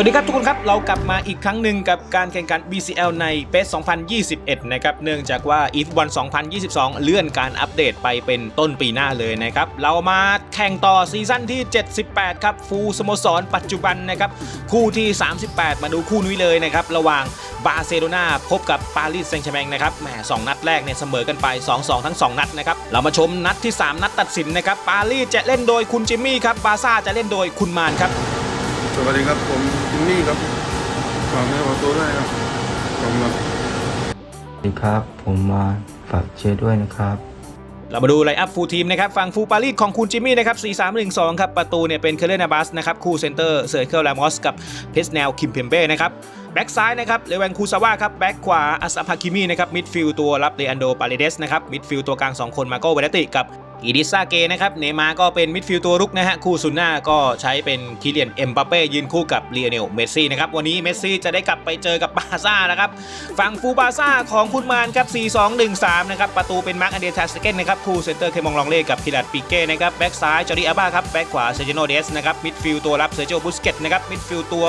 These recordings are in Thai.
วัสดีครับทุกคนครับ เรากลับมาอีกครั้งหนึ่งกับการแข่งขัน BCL ใน PES 2021 นะครับ เนื่องจากว่า EVE 1 2022 เลื่อนการอัปเดตไปเป็นต้นปีหน้าเลยนะครับ เรามาแข่งต่อซีซั่นที่ 78 ครับ ฟูลสโมสรปัจจุบันนะครับ คู่ที่ 38 มาดูคู่นี้เลยนะครับ ระหว่างบาร์เซโลนาพบกับปารีสแซงต์แชร์แมงนะครับแหมสองนัดแรกเนี่ยเสมอกันไป 2-2 ทั้ง 2 นัดนะครับ เรามาชมนัดที่ 3 นัดตัดสินนะครับ ปารีสจะเล่นโดยคุณจิมมี่ครับ บาร์ซ่าจะเล่นโดยคุณมานครับ สวัสดีครับผม จิมมี่ครับฝากแม่ขอตัวได้ครับขอบคุณครับสวัสดีครับ ผมมาฝากเชียร์ด้วยนะครับเรามาดูไลน์อัพฟูลทีมนะครับฝั่งฟูลปารีสของคุณจิมมี่นะครับ 4-3-1-2 ครับ ประตูเนี่ยเป็นเคเลนาบัสนะครับ คู่เซนเตอร์เซอร์เคิลลามอสกับเพสแนลคิมเพมเบ้นะครับ แบ็กซ้ายนะครับเลวันคูซาวาครับ แบ็กขวาอัสซัมฮาคิมีนะครับ มิดฟิลด์ตัวรับเลอันโดปาเรเดสนะครับ มิดฟิลด์ตัวกลาง 2 คนมาโกเวเนติกับ อีดิซาเกนะครับเนมาร์ก็เป็นมิดฟิลด์ตัวรุกนะฮะคู่ซุนหน้าก็ใช้เป็นคิเลียนเอ็มบัปเป้ยืนคู่กับเลียเนลเมสซี่นะครับวันนี้เมสซี่จะได้กลับไปเจอกับบาซ่านะครับฝั่งฟูบาซ่าของคุณมานครับ 4-2-1-3 นะครับประตูเป็นมาร์กอันเดรทัสเกนนะครับคู่เซนเตอร์เคมองลองเล่กับพิลัดปิเก้นะครับแบ็กซ้ายจอร์ดิอาบ้าครับแบ็กขวาเซจิโนเดสนะครับมิดฟิลด์ตัวรับเซอร์เจโอบุสเกตนะครับมิดฟิลด์ตัว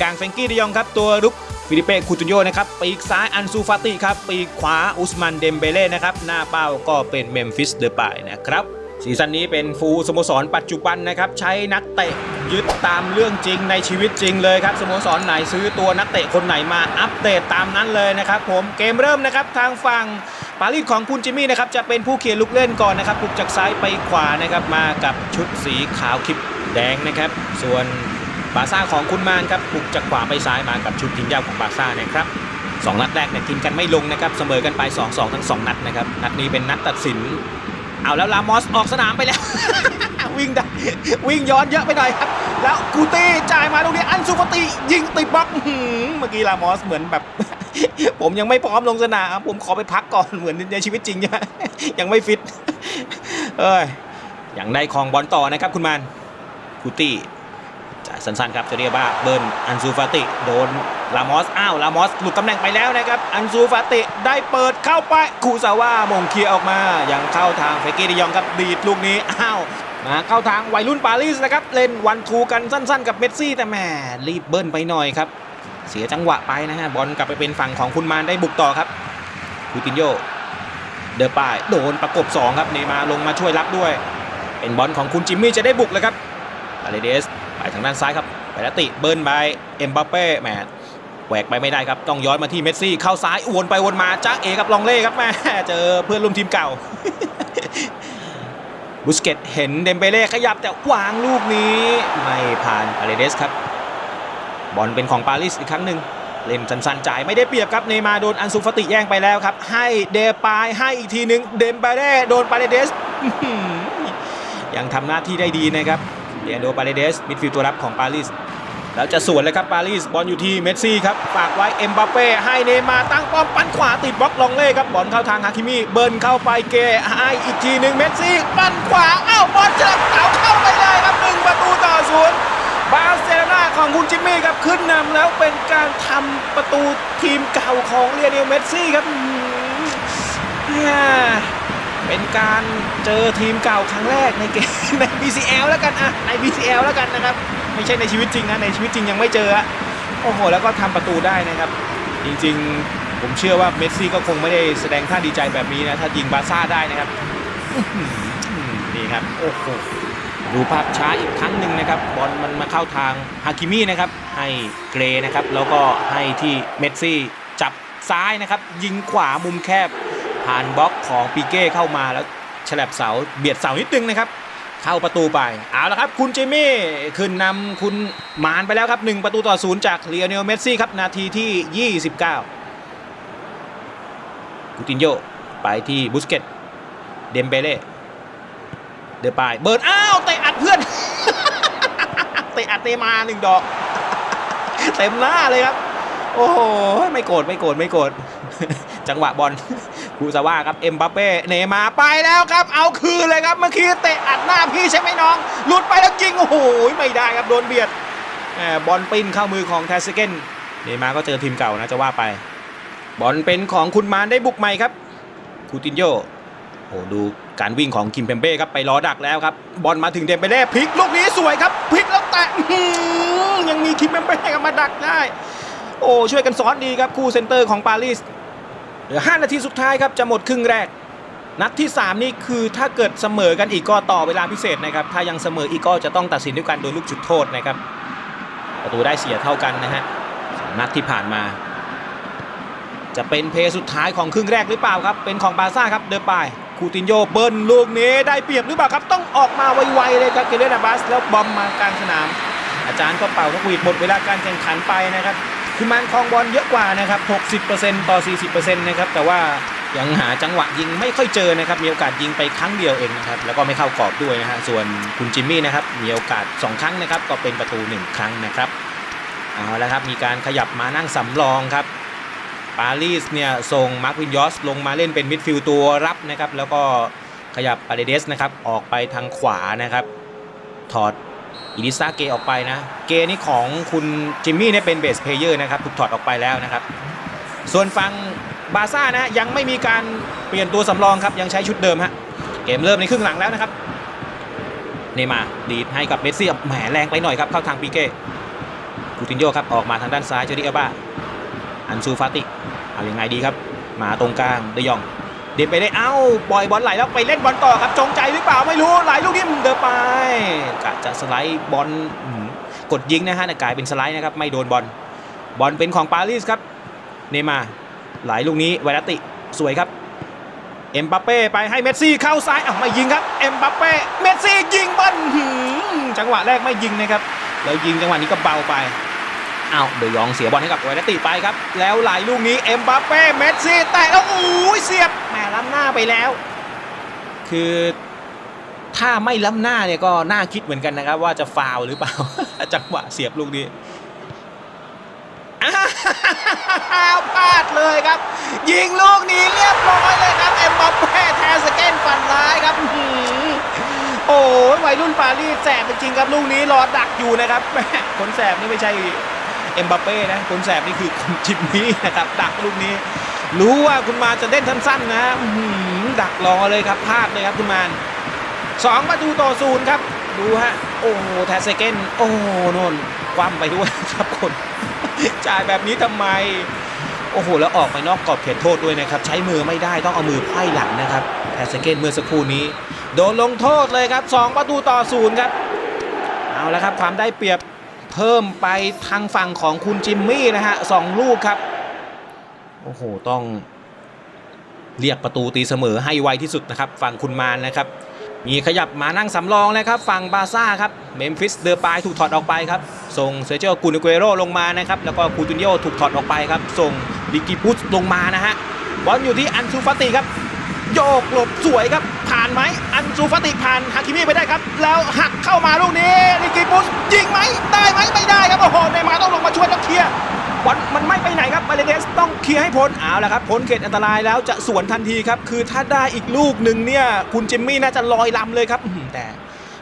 กลางเฟรงกี้ดิยองครับตัวรุก ฟิลิเป้คูตุโยนะครับปีกซ้ายอันซูฟาติครับปีกขวาอุสมันเดมเบเล่นะครับหน้าเป้าก็เป็นเมมฟิสเดอร์ปายนะครับซีซั่นนี้เป็นฟูสโมสรปัจจุบันนะครับใช้นักเตะยึดตามเรื่องจริงในชีวิตจริงเลยครับสโมสรไหนซื้อตัวนักเตะคนไหนมาอัปเดตตามนั้นเลยนะครับผมเกมเริ่มนะครับทางฝั่งปารีสของคุณจิมมี่นะครับจะเป็นผู้เขียนลุกเล่นก่อนนะครับปลุกจากซ้ายไปขวานะครับมากับชุดสีขาวคลิปแดงนะครับ ส่วน บาซ่าของคุณมานครับปุกจากขวาไปซ้ายมากับชุดทีมยาวของบาซ่านะครับสองนัดแรกเนี่ยทีมกันไม่ลงนะครับเสมอกันไป 2-2 ทั้งสองนัดนะครับนัดนี้เป็นนัดตัดสิน เอาแล้วลามอสออกสนามไปแล้ว วิ่งได้วิ่งย้อนเยอะไปหน่อยครับ แล้วกูตี้จ่ายมาตรงนี้อันซูฟาติยิงติดบล็อกเมื่อกี้ลามอสเหมือนแบบ ผมยังไม่พร้อมลงสนาม ผมขอไปพักก่อนเหมือนในชีวิตจริงยังไม่ฟิตเอ้ยยังได้คองบอลต่อนะครับคุณมานกูตี้ สั้นๆครับเจเรียบ้าเบิร์นอันซูฟาติ โดนลามอสอ้าวลามอสหลุดตำแหน่งไปแล้วนะครับ อันซูฟาติได้เปิดเข้าไปคูซาว่ามงเคลียออกมายังเข้าทางเฟเกดิยองครับดีดลูกนี้อ้าวมาเข้าทางวัยรุ่นปารีสนะครับเล่นวันทูกันสั้นๆ กับเมสซี่แต่แหมรีบเบิ้ลไปหน่อยครับเสียจังหวะไปนะฮะบอลกลับไปเป็นฝั่งของคุณมานได้บุกต่อครับคูตินโยเดอร์ปายโดนประกบ2ครับเนมารลงมาช่วยรับด้วย เป็นบอลของคุณจิมมี่จะได้บุกเลยครับปาเลเดส ไปทางด้านซ้ายครับไปแล้วติเบิร์นไปเอ็มบัปเป้แหมแหวกไปไม่ได้ครับ ต้องย้อนมาที่เมสซี่ เข้าซ้ายวนไปวนมาจ้าเอกับลองเล่ครับแม่เจอเพื่อนร่วมทีมเก่า บุสเกตเห็นเดมเบเล่ขยับแต่วางลูกนี้ ไม่ผ่านปาเลเดสครับ บอลเป็นของปารีสอีกครั้งหนึ่งเล่นสันๆจ่ายไม่ได้เปรียบครับเนย์มาโดนอันซูฟติแย่งไปแล้วครับ ให้เดปายให้อีกทีหนึ่งเดมบเร่โดนปาเรเดสยังทำหน้าที่ได้ดีนะครับ เดียโดปาเรเดสมิดฟิลด์ตัวรับของปารีสแล้วจะสวนเลยครับปารีสบอลอยู่ที่เมสซี่ครับฝากไว้เอ็มบัปเป้ให้เนมาตั้งป้อมปั้นขวาติดบล็อกลองเล่ครับบอลเข้าทางฮาคิมิเบิร์นเข้าไปเกให้อีกทีหนึ่งเมสซี่ปั้นขวาอ้าวบอลจะเสาเข้าไปเลยครับหนึ่งประตูต่อศูนย์บาร์เซโลนาของคุณจิมมี่ครับขึ้นนำแล้วเป็นการทำประตูทีมเก่าของเรียเนลเมสซี่ครับ เป็นการเจอทีมเก่าครั้งแรกในเกมใน BCL แล้วกันอะใน BCL แล้วกันนะครับ ไม่ใช่ในชีวิตจริงนะในชีวิตจริงยังไม่เจออะโอ้โหแล้วก็ทำประตูได้นะครับ จริงๆ ผมเชื่อว่าเมสซี่ก็คงไม่ได้แสดงท่าดีใจแบบนี้นะถ้ายิงบาซ่าได้นะครับนี่ครับโอ้โหดูภาพช้าอีกครั้งหนึ่งนะครับบอลมันมาเข้าทางฮาคิมินะครับให้เกรนะครับแล้วก็ให้ที่เมสซี่จับซ้ายนะครับ ยิงขวามุมแคบ ผ่านบล็อกของปีเก้เข้ามาแล้วฉลับเสาเบียดเสานิดนึงนะครับ เข้าประตูไปเอาละครับ คุณเจมี่ขึ้นนำคุณมานไปแล้วครับ 1 ประตูต่อศูนย์จากเลียเนลเมสซี่ครับ นาทีที่ 29 กูตินโยไปที่บุสเกตเดมเบเล่เดือปายเบิร์นอ้าวเตะอัดเพื่อนเตะอัดเตะมาหนึ่งดอก เต็มหน้าเลยครับ โอ้โหไม่โกรธไม่โกรธไม่โกรธจังหวะบอล คูซาว่าครับเอ็มบัปเป้เนมาร์ไปแล้วครับ เอาคืนเลยครับเมื่อกี้เตะอัดหน้าพี่ใช่ไหมน้อง หลุดไปแล้วยิงโอ้โหไม่ได้ครับโดนเบียดบอลปิ้นเข้ามือของแทสเกนเนมาร์ก็เจอทีมเก่านะจะว่าไป บอลเป็นของคุณมานได้บุกใหม่ครับคูตินโยโอ้ดูการวิ่งของคิมเพมเบ้ครับไปล้อดักแล้วครับบอลมาถึงเดมเบเล่พลิกลูกนี้สวยครับพลิกแล้วแต่ยังมีคิมเบมเบ้มาดักได้ โอ้ช่วยกันซ้อนดีครับคู่เซนเตอร์ของปารีส เหลือ 5 นาทีสุดท้ายครับจะหมดครึ่งแรก นัดที่ 3 นี่คือถ้าเกิดเสมอกันอีกก็ต่อเวลาพิเศษนะครับถ้ายังเสมออีกก็จะต้องตัดสินด้วยการโดนลูกจุดโทษนะครับประตูได้เสียเท่ากันนะฮะสองนัดที่ผ่านมา จะเป็นเพย์สุดท้ายของครึ่งแรกหรือเปล่าครับเป็นของบาร์ซ่าครับเดินไปคูตินโยเบิ้ลลูกนี้ได้เปรียบหรือเปล่าครับ ต้องออกมาไวๆเลยครับเกเรนาบัสแล้วบอมมากลางสนาม อาจารย์ก็เป่านกหวีดหมดเวลาการแข่งขันไปนะครับ คือมันครองบอลเยอะกว่านะครับ 60%ต่อ 40%นะครับ แต่ว่ายังหาจังหวะยิงไม่ค่อยเจอนะครับ มีโอกาสยิงไปครั้งเดียวเองนะครับ แล้วก็ไม่เข้ากรอบด้วยนะฮะ ส่วนคุณจิมมี่นะครับ มีโอกาส 2 ครั้งนะครับ ก็เป็นประตู 1 ครั้งนะครับ เอาละครับ มีการขยับมานั่งสำรองครับ ปารีสเนี่ยส่งมาร์ควินยอสลงมาเล่นเป็นมิดฟิลด์ตัวรับนะครับ แล้วก็ขยับปาเดเดสนะครับ ออกไปทางขวานะครับ ถอด อิลิซาเกออกไปนะ เกนี่ของคุณจิมมี่เนี่ยเป็นเบสเพลเยอร์นะครับถูกถอดออกไปแล้วนะครับ ส่วนฝั่งบาซ่านะยังไม่มีการเปลี่ยนตัวสำรองครับยังใช้ชุดเดิมฮะเกมเริ่มในครึ่งหลังแล้วนะครับเนย์มาดีดให้กับเมสซี่แหมแรงไปหน่อยครับเข้าทางปีเก้กูตินโยครับออกมาทางด้านซ้ายเจอริอาบ้าอันซูฟาติเอายังไงดีครับ มาตรงกลางเดยอง เดินไปได้เอ้าปล่อยบอลไหลแล้วไปเล่นบอลต่อครับจงใจหรือเปล่าไม่รู้ไหลลูกนี้เดินไปกะจะสไลด์บอลกดยิงนะฮะแต่กลายเป็นสไลด์นะครับไม่โดนบอลบอลเป็นของปารีสครับเนมาไหลลูกนี้ไวรัตติสวยครับเอ็มบัปเป้ไปให้เมสซี่เข้าซ้ายอะไม่ยิงครับเอ็มบัปเป้เมสซี่ยิงบอลจังหวะแรกไม่ยิงนะครับแล้วยิงจังหวะนี้ก็เบาไป อ้าวเดยองเสียบอลให้กับไวรัตติไปครับ แล้วไหลลูกนี้เอ็มบัปเป้เมสซี่แตะแล้วอู้ยเสียบแหมล้ำหน้าไปแล้ว คือถ้าไม่ล้ำหน้าเนี่ยก็น่าคิดเหมือนกันนะครับ ว่าจะฟาวหรือเปล่าจังหวะเสียบลูกนี้อ้าวพลาดเลยครับ ยิงลูกนี้เรียบร้อยเลยครับ เอ็มบัปเป้แทนสเกนฝันร้ายครับอื้อหือโอ้ยวัยรุ่นปารีสแสบจริงครับลูกนี้รอดักอยู่นะครับ คนแสบนี่ไม่ใช่ เอ็มบัปเป้นะคนแสบนี่คือคุณจิมมี่นะครับดักลูกนี้ รู้ว่าคุณมาจะเล่นสั้นๆนะอื้อหือดักรอเลยครับพลาดเลยครับคุณมาสองประตูต่อศูนย์ครับ ดูฮะ โอ้โหแทสเซเกนโอ้โนนคว่ำไปด้วยครับคน จ่ายแบบนี้ทำไม โอ้โห แล้วออกไปนอกกรอบเขตโทษด้วยนะครับ ใช้มือไม่ได้ต้องเอามือไพ่หลังนะครับแทสเซเกนเมื่อสักครู่นี้ โดนลงโทษเลยครับ 2 ประตูต่อศูนย์ครับ เอาละครับความได้เปรียบ เพิ่มไปทางฝั่งของคุณจิมมี่นะฮะสองลูกครับ โอ้โห ต้องเรียกประตูตีเสมอให้ไวที่สุดนะครับ ฝั่งคุณมานนะครับ มีขยับมานั่งสำรองนะครับ ฝั่งบาซ่าครับ เมมฟิสเดอร์ปายถูกถอดออกไปครับ ส่งเซเจอร์กูนเกโรลงมานะครับ แล้วก็คูตินโยถูกถอดออกไปครับ ส่งดิกิปุสลงมานะฮะ บอลอยู่ที่อันซูฟาติครับ โยกหลบสวยครับ ผ่านไหมอันซูฟติผ่านฮาคิมิไปได้ครับ แล้วหักเข้ามาลูกนี้ดิกิปุสยิงไหมได้ไหมไม่ได้ครับโอ้โหเนมาร์ต้องลงมาช่วยแล้วเคลียร์บอลมันไม่ไปไหนครับมาเลเดสต้องเคลียร์ให้พ้นเอาละครับพ้นเขตอันตรายแล้วจะสวนทันทีครับ คือถ้าได้อีกลูกหนึ่งเนี่ยคุณจิมมี่น่าจะลอยลำเลยครับแต่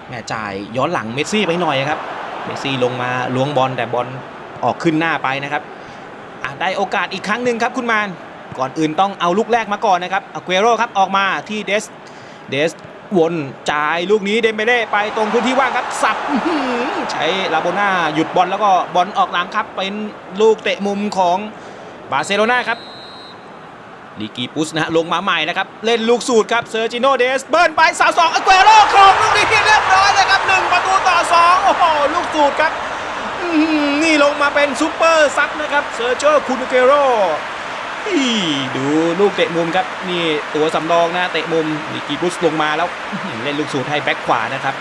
แม่จ่ายย้อนหลังเมสซี่ไปหน่อยครับเมสซี่ลงมาล้วงบอลแต่บอลออกขึ้นหน้าไปนะครับอะได้โอกาสอีกครั้งหนึ่งครับคุณมาน ก่อนอื่นต้องเอาลูกแรกมาก่อนนะครับอาเกโรครับออกมาที่เดสเดสวนจ่ายลูกนี้เดมเบเล่ไปตรงพื้นที่ว่างครับ สับใช้ลาโบนาหยุดบอลแล้วก็บอลออกหลังครับ เป็นลูกเตะมุมของบาร์เซโลนาครับลิกีปุสนะฮะลงมาใหม่นะครับ เล่นลูกสูตรครับเซอร์จิโนเดสเบิร์นไปสาวสองอาเกโรครองลูกนี้เรียบร้อยเลยครับหนึ่งประตูต่อสองโอ้โหลูกสูตรครับนี่ลงมาเป็นซูเปอร์ซับนะครับเซอร์เจอร์คูนเกโร ดูลูกเตะมุมครับนี่ตัวสำรองนะเตะมุมลิกีบุสลงมาแล้วเล่นลูกสูตรให้แบ็คขวานะครับ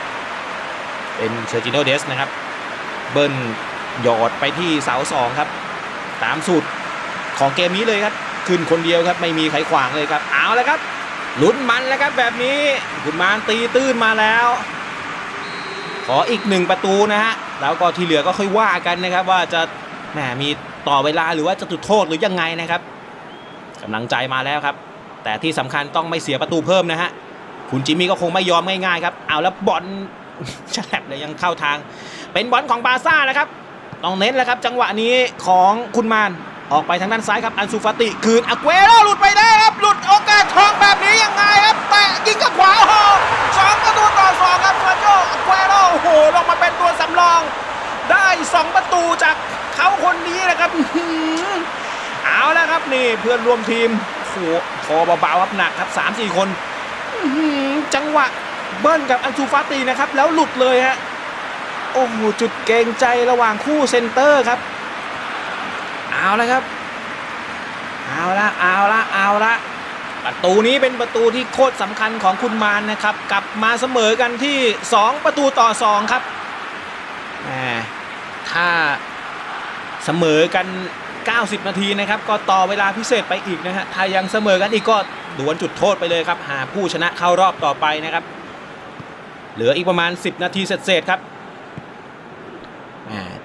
เป็นเซอร์จิโนเดสนะครับ เบิ้ลหยอดไปที่เสาสองครับ ตามสูตรของเกมนี้เลยครับ ขึ้นคนเดียวครับไม่มีใครขวางเลยครับเอาแล้วครับลุ้นมันแล้วครับแบบนี้คุณมานตีตื้นมาแล้ว ขออีกหนึ่งประตูนะฮะแล้วก็ที่เหลือก็ค่อยว่ากันนะครับว่าจะแหมมีต่อเวลาหรือว่าจะจุดโทษหรือยังไงนะครับ กำลังใจมาแล้วครับ แต่ที่สำคัญต้องไม่เสียประตูเพิ่มนะฮะ คุณจิมมี่ก็คงไม่ยอมง่ายๆครับ เอาแล้วบอลฉลับเลยยังเข้าทาง เป็นบอลของบาซ่านะครับ ต้องเน้นแล้วครับ จังหวะนี้ของคุณมานออกไปทางด้านซ้ายครับ อันซูฟติ คืนอากเวโรหลุดไปได้ครับ หลุดโอกาสทองแบบนี้ยังไงครับ แต่ยิงกับขวาโอ้สองประตูต่อสองครับฟาโจอากเวโรโอ้โหลงมาเป็นตัวสำรอง ได้ 2 ประตูจากเขาคนนี้นะครับ เพื่อนร่วมทีมโอ้โหคอเบาๆครับหนักครับสามสี่คนจังหวะเบิ้ลกับอันซูฟาตีนะครับ แล้วหลุดเลยฮะโอ้โหจุดเกรงใจระหว่างคู่เซนเตอร์ครับ เอาละครับ เอาละเอาละเอาละประตูนี้เป็นประตูที่โคตรสำคัญของคุณมานนะครับ กลับมาเสมอกันที่ 2 ประตูต่อ 2 ครับถ้าเสมอกัน 90 นาทีนะครับก็ต่อเวลาพิเศษไปอีกนะฮะถ้ายังเสมอกันอีกก็ดวลจุดโทษไปเลยครับ หาผู้ชนะเข้ารอบต่อไปนะครับ เหลืออีกประมาณ 10 นาทีเศษๆครับ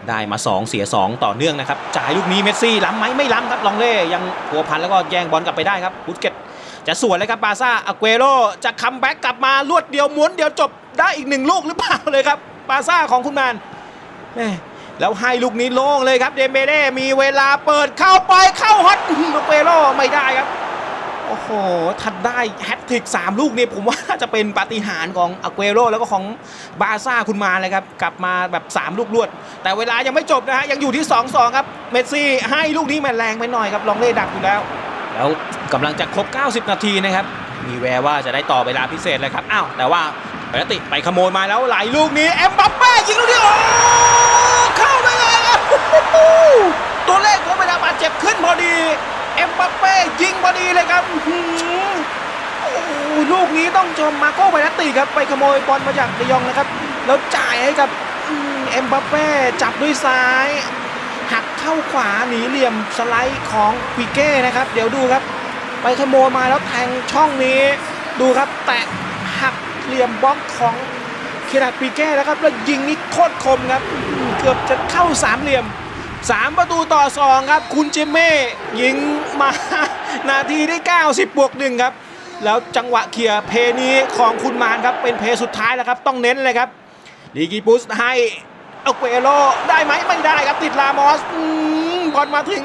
ได้มา 2 เสีย 2 ต่อเนื่องนะครับ จ่ายลูกนี้เมสซี่ล้ำไหมไม่ล้ำครับลองเล่ยังพัวพันแล้วก็แย่งบอลกลับไปได้ครับบุสเกตจะสวนเลยครับบาซ่าอาเกโรจะคัมแบ็กกลับมารวดเดียวม้วนเดียวจบได้อีกหนึ่งลูกหรือเปล่าเลยครับบาซ่าของคุณแมน แล้วให้ลูกนี้โล่งเลยครับเดมเบเล่มีเวลาเปิดเข้าไปเข้าฮอตอาเกโรไม่ได้ครับ โอ้โหทัดได้แฮตทริก3 ลูกเนี่ยผมว่าจะเป็นปาฏิหาริย์ของอาเกโรแล้วก็ของบาซ่าคุณมาเลยครับ กลับมาแบบ 3 ลูกรวด แต่เวลายังไม่จบนะฮะ ยังอยู่ที่ 2-2 ครับ เมสซี่ให้ลูกนี้มันแรงไปหน่อยครับ ลองเล่ดักอยู่แล้ว แล้วกำลังจะครบ 90 นาทีนะครับ มีแววว่าจะได้ต่อเวลาพิเศษเลยครับอ้าวแต่ว่าปกติไปขโมยมาแล้วหลายลูกนี้เอ็มบัปเป้ยิงลูกนี้โอ้เข้าไปเลยครับ ตัวเลขของเวลาบาดเจ็บขึ้นพอดี เอ็มบัปเป้ยิงพอดีเลยครับโอ้ลูกนี้ต้องชมมาโก้ไบนัตติครับไปขโมยบอลมาจากเดยองนะครับ แล้วจ่ายให้กับเอ็มบัปเป้จับด้วยซ้ายหักเข้าขวาหนีเหลี่ยมสไลด์ของปีเก้นะครับ เดี๋ยวดูครับ ไปขโมยมาแล้วแทงช่องนี้ ดูครับแตะหักเหลี่ยมบล็อกของเคนาดปีเก้นะครับแล้วยิงนี่โคตรคมครับ เกือบจะเข้าสามเหลี่ยม 3 ประตูต่อ 2 ครับ คุณจิมเม่ยิงมานาทีที่ 90 บวกหนึ่งครับ แล้วจังหวะเคลียร์เพนี้ของคุณมานครับ เป็นเพสุดท้ายแล้วครับ ต้องเน้นเลยครับลีกิปุสให้อเกโรได้ไหมไม่ได้ครับติดลามอสอืมบอลมาถึง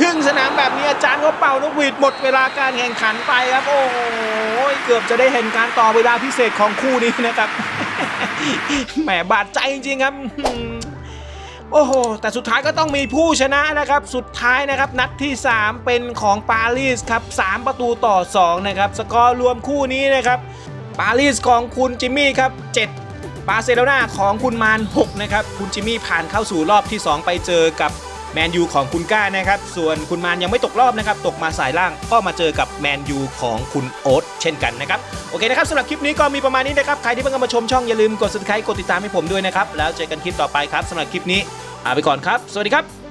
ครึ่งสนามแบบนี้อาจารย์ก็เป่านกหวีดหมดเวลาการแข่งขันไปครับ โอ้โหเกือบจะได้เห็นการต่อเวลาพิเศษของคู่นี้นะครับ แหมบาดใจจริงๆครับ โอ้โห แต่สุดท้ายก็ต้องมีผู้ชนะนะครับ สุดท้ายนะครับ นัดที่ 3 เป็นของปารีสครับ 3 ประตูต่อ 2 นะครับ สกอร์รวมคู่นี้นะครับ ปารีสของคุณจิมมี่ครับ 7 บาร์เซโลนาของคุณมาน 6 นะครับ คุณจิมมี่ผ่านเข้าสู่รอบที่ 2 ไปเจอกับ แมนยูของคุณก้านะครับ ส่วนคุณมานยังไม่ตกรอบนะครับ ตกมาสายล่างก็มาเจอกับแมนยูของคุณโอ๊ตเช่นกันนะครับ โอเคนะครับสำหรับคลิปนี้ก็มีประมาณนี้นะครับ ใครที่เพิ่งมาชมช่องอย่าลืมกด subscribe กดติดตามให้ผมด้วยนะครับ แล้วเจอกันคลิปต่อไปครับสำหรับคลิปนี้ลาไปก่อนครับ สวัสดีครับ